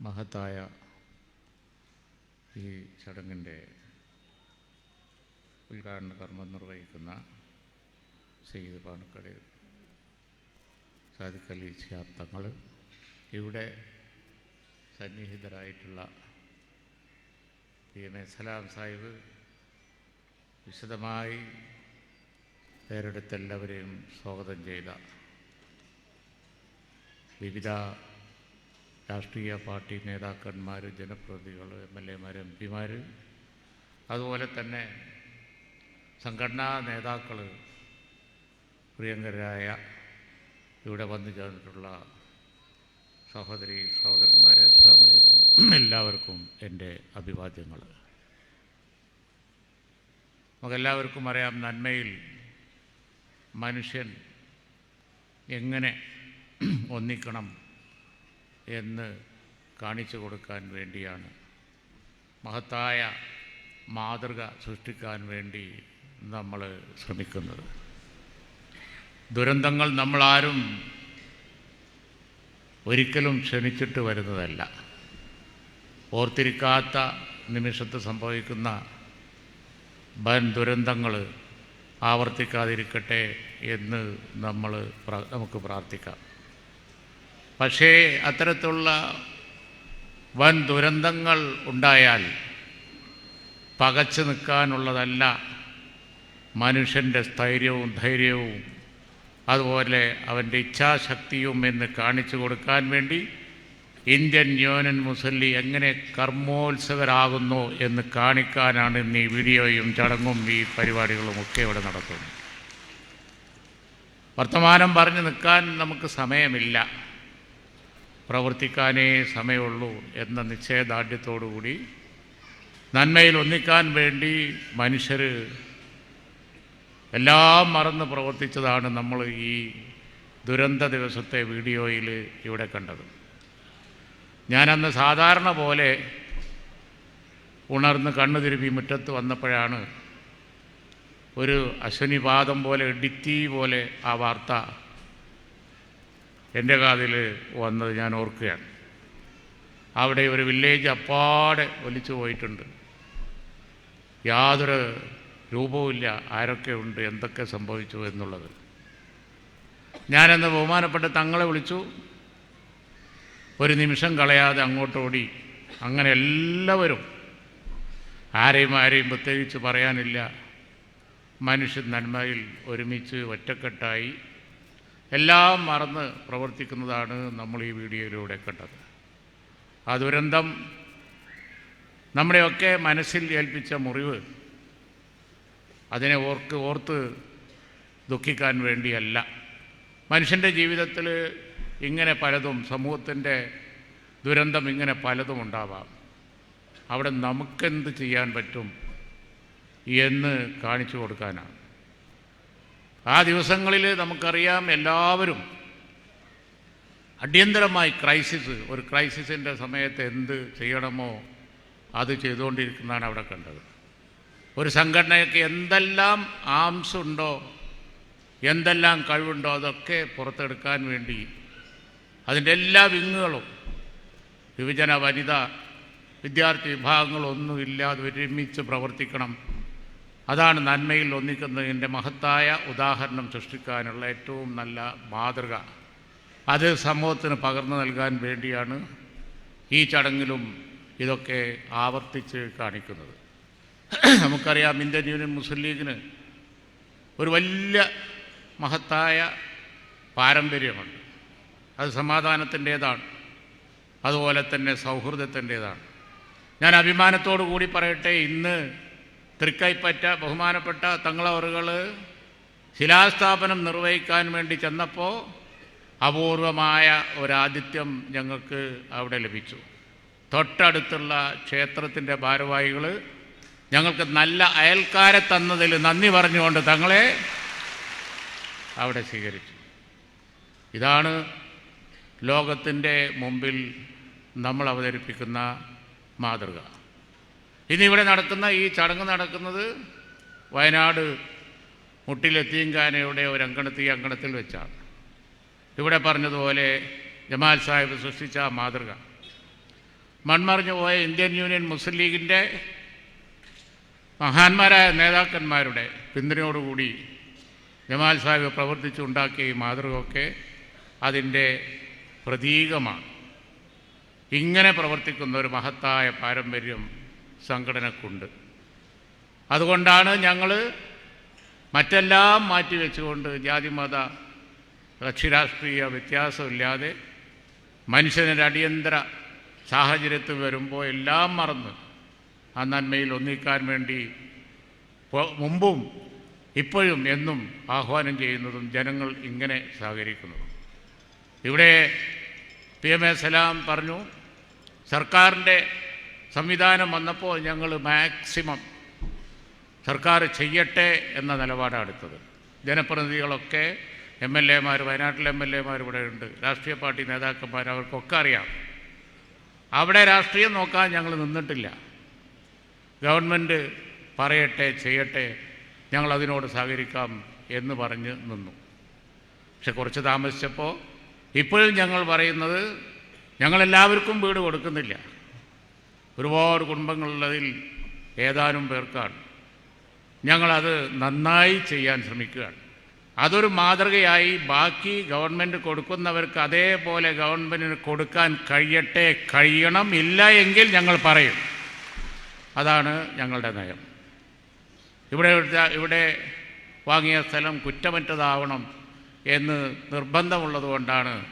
മഹത്തായ ഈ ചടങ്ങിന്റെ ഉദ്ഘാടന കർമ്മം നിർവഹിക്കുന്ന സെയ്ദ് പാണക്കട സാദിഖ് അലി തങ്ങൾ ഇവിടെ സന്നിഹിതരായിട്ടുള്ള P M A Salam Sahib വിശദമായി പേരെടുത്ത് എല്ലാവരെയും സ്വാഗതം ചെയ്ത വിവിധ രാഷ്ട്രീയ പാർട്ടി നേതാക്കന്മാർ ജനപ്രതിനിധികൾ എം എൽ എമാർ എം പിമാർ അതുപോലെ തന്നെ സംഘടനാ നേതാക്കൾ പ്രിയങ്കരായ ഇവിടെ വന്നു ചേർന്നിട്ടുള്ള സഹോദരി സഹോദരന്മാരെ അസ്സാം വലൈക്കും എല്ലാവർക്കും എന്റെ അഭിവാദ്യങ്ങൾ നമുക്കെല്ലാവർക്കും അറിയാം നന്മയിൽ മനുഷ്യൻ എങ്ങനെ ഒന്നിക്കണം എന്ന് കാണിച്ചു കൊടുക്കാൻ വേണ്ടിയാണ്. മഹത്തായ മാതൃക സൃഷ്ടിക്കാൻ വേണ്ടി നമ്മൾ ശ്രമിക്കുന്നത്. ദുരന്തങ്ങൾ നമ്മളാരും ഒരിക്കലും ക്ഷണിച്ചിട്ട് വരുന്നതല്ല. ഓർത്തിരിക്കാത്ത നിമിഷത്ത് സംഭവിക്കുന്ന വൻ ദുരന്തങ്ങൾ ആവർത്തിക്കാതിരിക്കട്ടെ എന്ന് നമ്മൾ നമുക്ക് പ്രാർത്ഥിക്കാം. പക്ഷേ അത്തരത്തിലുള്ള വൻ ദുരന്തങ്ങൾ ഉണ്ടായാൽ പകച്ചു നിൽക്കാനുള്ളതല്ല മനുഷ്യന്റെ സ്ഥൈര്യവും ധൈര്യവും അതുപോലെ അവന്റെ ഇച്ഛാശക്തിയും എന്ന് കാണിച്ചു കൊടുക്കാൻ വേണ്ടി ഇന്ത്യൻ യൂണിയൻ മുസല്ലി എങ്ങനെ കർമ്മോത്സവരാകുന്നു എന്ന് കാണിക്കാനാണ് ഇന്ന് ഈ വീഡിയോയും ചടങ്ങും ഈ പരിപാടികളും ഒക്കെ ഇവിടെ നടത്തുന്നത്. വർത്തമാനം പറഞ്ഞു നിൽക്കാൻ നമുക്ക് സമയമില്ല. പ്രവർത്തിക്കാനേ സമയമുള്ളൂ എന്ന നിശ്ചയദാർഢ്യത്തോടുകൂടി നന്മയിൽ ഒന്നിക്കാൻ വേണ്ടി മനുഷ്യർ എല്ലാം മറന്ന് പ്രവർത്തിച്ചതാണ് നമ്മൾ ഈ ദുരന്ത ദിവസത്തെ വീഡിയോയിൽ ഇവിടെ കണ്ടത്. ഞാനന്ന് സാധാരണ പോലെ ഉണർന്ന് കണ്ണു തിരുപ്പി മുറ്റത്ത് വന്നപ്പോഴാണ് ഒരു അശ്വനിപാദം പോലെ ഇടിത്തി പോലെ ആ വാർത്ത എന്റെ കാതിൽ വന്നത് ഞാൻ ഓർക്കുകയാണ്. അവിടെ ഒരു വില്ലേജ് അപ്പാടെ ഒലിച്ചു പോയിട്ടുണ്ട്. യാതൊരു രൂപവുമില്ല ആരൊക്കെ ഉണ്ട് എന്തൊക്കെ സംഭവിച്ചു എന്നുള്ളത്. ഞാനെന്ന് ബഹുമാനപ്പെട്ട തങ്ങളെ വിളിച്ചു. ഒരു നിമിഷം കളയാതെ അങ്ങോട്ടോടി അങ്ങനെ എല്ലാവരും ആരെയും ആരെയും പ്രത്യേകിച്ച് പറയാനില്ല. മനുഷ്യൻ നന്മയിൽ ഒരുമിച്ച് ഒറ്റക്കെട്ടായി. എല്ലാം മറന്ന് പ്രവർത്തിക്കുന്നതാണ് നമ്മൾ ഈ വീഡിയോയിലൂടെ കണ്ടത്. ആ ദുരന്തം നമ്മുടെയൊക്കെ മനസ്സിൽ ഏൽപ്പിച്ച മുറിവ് അതിനെ ഓർക്ക് ഓർത്ത് ദുഃഖിക്കാൻ വേണ്ടിയല്ല. മനുഷ്യന്റെ ജീവിതത്തിൽ ഇങ്ങനെ പലതും സമൂഹത്തിന്റെ ദുരന്തം ഇങ്ങനെ പലതും ഉണ്ടാവാം. അവിടെ നമുക്കെന്ത് ചെയ്യാൻ പറ്റും എന്ന് കാണിച്ചു കൊടുക്കാനാണ്. ആ ദിവസങ്ങളിൽ നമുക്കറിയാം എല്ലാവരും അടിയന്തരമായി ക്രൈസിസ് ഒരു ക്രൈസിസിന്റെ സമയത്ത് എന്ത് ചെയ്യണമോ അത് ചെയ്തുകൊണ്ടിരിക്കുന്നതാണ് അവിടെ കണ്ടത്. ഒരു സംഘടനയ്ക്ക് എന്തെല്ലാം ആംസ് ഉണ്ടോ എന്തെല്ലാം കഴിവുണ്ടോ അതൊക്കെ പുറത്തെടുക്കാൻ വേണ്ടി അതിന്റെ എല്ലാ വിങ്ങുകളും യുവജന വനിത വിദ്യാർത്ഥി വിഭാഗങ്ങളൊന്നും ഇല്ലാതെ ഒരുമിച്ച് പ്രവർത്തിക്കണം. അതാണ് നന്മയിൽ ഒന്നിക്കുന്നതിന്റെ മഹത്തായ ഉദാഹരണം സൃഷ്ടിക്കാനുള്ള ഏറ്റവും നല്ല മാതൃക. അത് സമൂഹത്തിന് പകർന്നു നൽകാൻ വേണ്ടിയാണ് ഈ ചടങ്ങിലും ഇതൊക്കെ ആവർത്തിച്ച് കാണിക്കുന്നത്. നമുക്കറിയാം ഇന്ത്യൻ യൂണിയൻ മുസ്ലിം ലീഗിന് ഒരു വലിയ മഹത്തായ പാരമ്പര്യമുണ്ട്. അത് സമാധാനത്തിന്റേതാണ്. അതുപോലെ തന്നെ സൗഹൃദത്തിന്റേതാണ്. ഞാൻ അഭിമാനത്തോടു കൂടി പറയട്ടെ ഇന്ന് തൃക്കൈപ്പറ്റ ബഹുമാനപ്പെട്ട തങ്ങളവറുകൾ ശിലാസ്ഥാപനം നിർവഹിക്കാൻ വേണ്ടി ചെന്നപ്പോൾ അപൂർവമായ ഒരാതിഥ്യം ഞങ്ങൾക്ക് അവിടെ ലഭിച്ചു. തൊട്ടടുത്തുള്ള ക്ഷേത്രത്തിന്റെ ഭാരവാഹികൾ ഞങ്ങൾക്ക് നല്ല അയൽക്കാരെ തന്നതിൽ നന്ദി പറഞ്ഞുകൊണ്ട് തങ്ങളെ അവിടെ സ്വീകരിച്ചു. ഇതാണ് ലോകത്തിന്റെ മുമ്പിൽ നമ്മൾ അവതരിപ്പിക്കുന്ന മാതൃക. ഇന്നിവിടെ നടക്കുന്ന ഈ ചടങ്ങ് നടക്കുന്നത് വയനാട് മുട്ടിലെത്തിയങ്കാനയുടെ ഒരു അങ്കണത്തിൽ ഈ അങ്കണത്തിൽ വെച്ചാണ്. ഇവിടെ പറഞ്ഞതുപോലെ ജമാൽ സാഹിബ് സൃഷ്ടിച്ച ആ മാതൃക. മൺമറിഞ്ഞു പോയ ഇന്ത്യൻ യൂണിയൻ മുസ്ലിം ലീഗിന്റെ മഹാന്മാരായ നേതാക്കന്മാരുടെ പിന്തുണയോടുകൂടി ജമാൽ സാഹിബ് പ്രവർത്തിച്ചുണ്ടാക്കിയ ഈ മാതൃകയൊക്കെ അതിന്റെ പ്രതീകമാണ്. ഇങ്ങനെ പ്രവർത്തിക്കുന്ന ഒരു മഹത്തായ പാരമ്പര്യം സംഘടനക്കുണ്ട്. അതുകൊണ്ടാണ് ഞങ്ങൾ മറ്റെല്ലാം മാറ്റിവെച്ചുകൊണ്ട് ജാതിമത കക്ഷിരാഷ്ട്രീയ വ്യത്യാസമില്ലാതെ മനുഷ്യനൊരു അടിയന്തര സാഹചര്യത്തിൽ വരുമ്പോൾ എല്ലാം മറന്ന് ആ നന്മയിൽ ഒന്നിക്കാൻ വേണ്ടി മുമ്പും ഇപ്പോഴും എന്നും ആഹ്വാനം ചെയ്യുന്നതും ജനങ്ങൾ ഇങ്ങനെ സഹകരിക്കുന്നതും ഇവിടെ പി എം എ സലാം പറഞ്ഞു സർക്കാരിന്റെ സംവിധാനം വന്നപ്പോൾ ഞങ്ങൾ മാക്സിമം സർക്കാർ ചെയ്യട്ടെ എന്ന നിലപാടാണ് എടുത്തത്. ജനപ്രതിനിധികളൊക്കെ എം എൽ എമാർ വയനാട്ടിലെ എം എൽ എമാർ ഇവിടെ ഉണ്ട്. രാഷ്ട്രീയ പാർട്ടി നേതാക്കന്മാർ അവർക്കൊക്കെ അറിയാം. അവിടെ രാഷ്ട്രീയം നോക്കാൻ ഞങ്ങൾ നിന്നിട്ടില്ല. ഗവൺമെന്റ് പറയട്ടെ ചെയ്യട്ടെ ഞങ്ങൾ അതിനോട് സഹകരിക്കാം എന്ന് പറഞ്ഞ് നിന്നു. പക്ഷെ കുറച്ച് താമസിച്ചപ്പോൾ ഇപ്പോഴും ഞങ്ങൾ പറയുന്നത് ഞങ്ങളെല്ലാവർക്കും വീട് കൊടുക്കുന്നില്ല. ഒരുപാട് കുടുംബങ്ങളുള്ളതിൽ ഏതാനും പേർക്കാണ്. ഞങ്ങളത് നന്നായി ചെയ്യാൻ ശ്രമിക്കുകയാണ്. അതൊരു മാതൃകയായി ബാക്കി ഗവൺമെന്റ് കൊടുക്കുന്നവർക്ക് അതേപോലെ ഗവൺമെന്റിന് കൊടുക്കാൻ കഴിയട്ടെ കഴിയണം ഇല്ല എങ്കിൽ ഞങ്ങൾ പറയും. അതാണ് ഞങ്ങളുടെ നയം. ഇവിടെ ഇവിടെ വാങ്ങിയ സ്ഥലം കുറ്റമറ്റതാവണം എന്ന് നിർബന്ധമുള്ളതുകൊണ്ടാണ്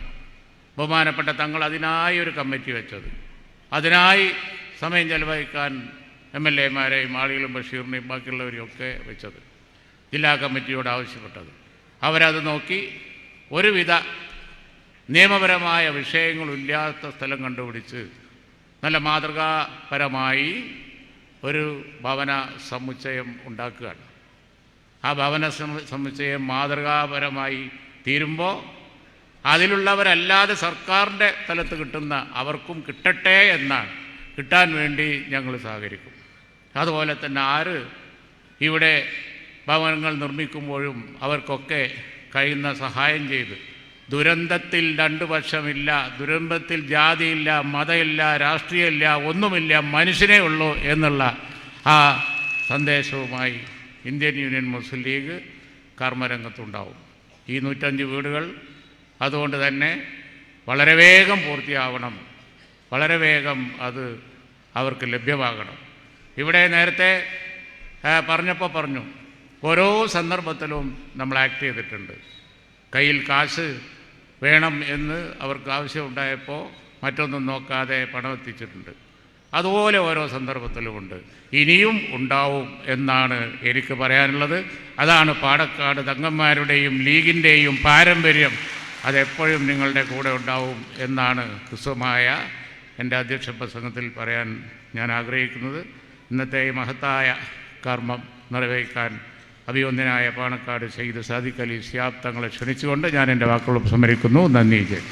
ബഹുമാനപ്പെട്ട തങ്ങൾ അതിനായി ഒരു കമ്മിറ്റി വെച്ചത്. അതിനായി സമയം ചെലവഴിക്കാൻ എം എൽ എമാരെയും ആളുകളും ബഷീറിനെയും ബാക്കിയുള്ളവരെയും ഒക്കെ വെച്ചത്. ജില്ലാ കമ്മിറ്റിയോട് ആവശ്യപ്പെട്ടത്. അവരത് നോക്കി ഒരുവിധ നിയമപരമായ വിഷയങ്ങളില്ലാത്ത സ്ഥലം കണ്ടുപിടിച്ച് നല്ല മാതൃകാപരമായി ഒരു ഭവന സമുച്ചയം ഉണ്ടാക്കുകയാണ്. ആ ഭവന സമുച്ചയം മാതൃകാപരമായി തീരുമ്പോൾ അതിലുള്ളവരല്ലാതെ സർക്കാരിന്റെ തലത്ത് കിട്ടുന്ന അവർക്കും കിട്ടട്ടെ എന്നാണ് കിട്ടാൻ വേണ്ടി ഞങ്ങൾ സഹകരിക്കും. അതുപോലെ തന്നെ ആര് ഇവിടെ ഭവനങ്ങൾ നിർമ്മിക്കുമ്പോഴും അവർക്കൊക്കെ കഴിയുന്ന സഹായം ചെയ്ത് ദുരന്തത്തിൽ രണ്ട് പക്ഷമില്ല ദുരന്തത്തിൽ ജാതിയില്ല മതമില്ല രാഷ്ട്രീയമില്ല ഒന്നുമില്ല മനുഷ്യനേ ഉള്ളൂ എന്നുള്ള ആ സന്ദേശവുമായി ഇന്ത്യൻ യൂണിയൻ മുസ്ലിം ലീഗ് കർമ്മരംഗത്തുണ്ടാവും. ഈ നൂറ്റഞ്ച് വീടുകൾ അതുകൊണ്ട് തന്നെ വളരെ വേഗം പൂർത്തിയാവണം വളരെ വേഗം അത് അവർക്ക് ലഭ്യമാകണം. ഇവിടെ നേരത്തെ പറഞ്ഞപ്പോൾ പറഞ്ഞു ഓരോ സന്ദർഭത്തിലും നമ്മൾ ആക്ട് ചെയ്തിട്ടുണ്ട്. കയ്യിൽ കാശ് വേണം എന്ന് അവർക്ക് ആവശ്യമുണ്ടായപ്പോൾ മറ്റൊന്നും നോക്കാതെ പണം എത്തിച്ചിട്ടുണ്ട്. അതുപോലെ ഓരോ സന്ദർഭത്തിലുമുണ്ട്. ഇനിയും ഉണ്ടാവും എന്നാണ് എനിക്ക് പറയാനുള്ളത്. അതാണ് പാടക്കാട് തങ്ങന്മാരുടെയും ലീഗിന്റെയും പാരമ്പര്യം. അതെപ്പോഴും നിങ്ങളുടെ കൂടെ ഉണ്ടാവും എന്നാണ് ഹ്രസ്വമായ എന്റെ അധ്യക്ഷ പ്രസംഗത്തിൽ പറയാൻ ഞാൻ ആഗ്രഹിക്കുന്നത് ഇന്നത്തെ ഈ മഹത്തായ കർമ്മം നിറവേക്കാൻ അഭിവന്ദനായ പാണക്കാട് സെയ്ദ് സാദിഖ് അലി സിയാബ് തങ്ങളെ ക്ഷണിച്ചുകൊണ്ട് ഞാൻ എന്റെ വാക്കുകൾ ഉപസംഹരിക്കുന്നു നന്ദി ജയ്.